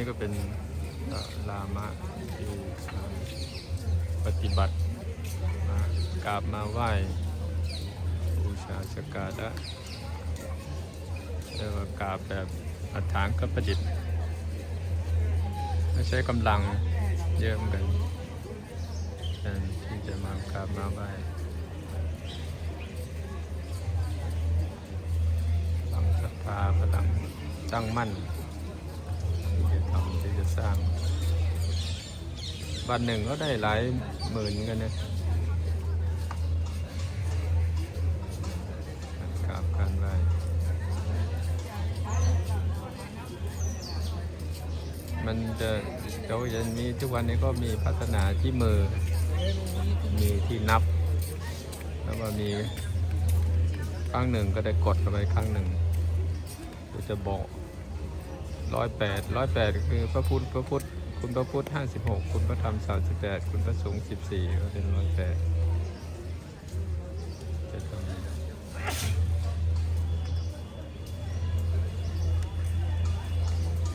นี่ก็เป็นลามะที่ปฏิบัติมากราบมาไหว้บูชาสการะเรียกว่ากราบแบบอัฐานกประดิษฐ์ไม่ใช้กำลังเยอะเหมือนกันการที่จะมากราบมาไหว้พลังศรัทธาพลังตั้งมั่น ที่จะทำที่จะสร้าง วันหนึ่งก็ได้หลายหมื่นเหมือนกันนะกราบการไหว้มันจะเดี๋ยวจะมีทุกวันนี้ก็มีพัฒนาที่มือ มีที่นับ แล้วก็มีครั้งหนึ่งก็ได้กดเข้าไปครั้งหนึ่งก็จะบอกร้อยแปดร้อยแปดคือพระพุทธพระพุทธ คุณพระพุทธห้าสิบหกคุณพระธรรมสามสิบแปดคุณพระสงฆ์สิบสี่ก็เป็นร้อยแปด